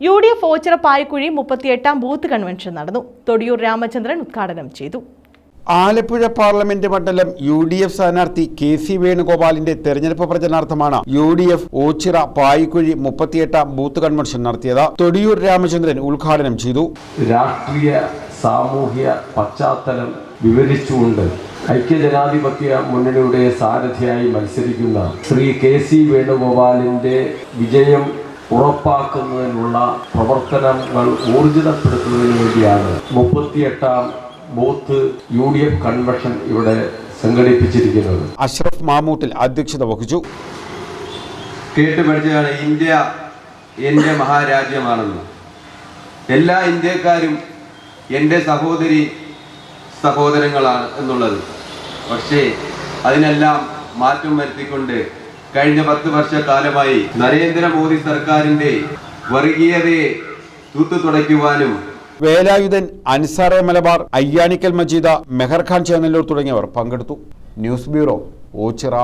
U D F Ochira Payakkuzhi മുപ്പത്തിയെട്ടാം booth convention നടന്നു. തൊടിയൂർ രാമചന്ദ്രൻ ഉദ്ഘാടനം ചെയ്തു. ആലപ്പുഴ പാർലമെന്റ് മണ്ഡലം യു ഡി എഫ് സ്ഥാനാർത്ഥി കെ സി വേണുഗോപാലിന്റെ തെരഞ്ഞെടുപ്പ് പ്രചരണാർത്ഥമാണ് U D F Ochira Payikkuzhi മുപ്പത്തിയെട്ടാം booth convention നടത്തിയത്. തൊടിയൂർ രാമചന്ദ്രൻ ഉദ്ഘാടനം ചെയ്തു. രാഷ്ട്രീയ സാമൂഹ്യ പശ്ചാത്തലം വിവരിച്ചുകൊണ്ട് ഐക്യജനാധിപത്യ മുന്നണിയുടെ സാരഥിയായി മത്സരിക്കുന്ന ശ്രീ കെ സി വേണുഗോപാലിന്റെ വിജയം ഉറപ്പാക്കുന്നതിനുള്ള പ്രവർത്തനങ്ങൾ ഊർജിതപ്പെടുത്തുന്നതിന് വേണ്ടിയാണ് മുപ്പത്തിയെട്ടാം booth U D F convention ഇവിടെ സംഘടിപ്പിച്ചിരിക്കുന്നത്. അഷ്റഫ് മാമൂട്ടിൽ അധ്യക്ഷത വഹിച്ചു. കേട്ട് പഠിച്ചതാണ് ഇന്ത്യ എന്റെ മഹാരാജ്യമാണെന്ന്. എല്ലാ ഇന്ത്യക്കാരും എന്റെ സഹോദരി സഹോദരങ്ങളാണ് എന്നുള്ളത്. പക്ഷേ അതിനെല്ലാം മാറ്റം വരുത്തിക്കൊണ്ട് കഴിഞ്ഞ പത്ത് വർഷക്കാലമായി നരേന്ദ്രമോദി സർക്കാരിന്റെ വർഗീയതയെ തൂത്തു തുടയ്ക്കുവാനും വേലായുധൻ അൻസാറെ മലബാർ അയ്യാനിക്കൽ മജീദ മെഹർഖാൻ ചേന്നല്ലൂർ തുടങ്ങിയവർ പങ്കെടുത്തു. News bureau Ochira.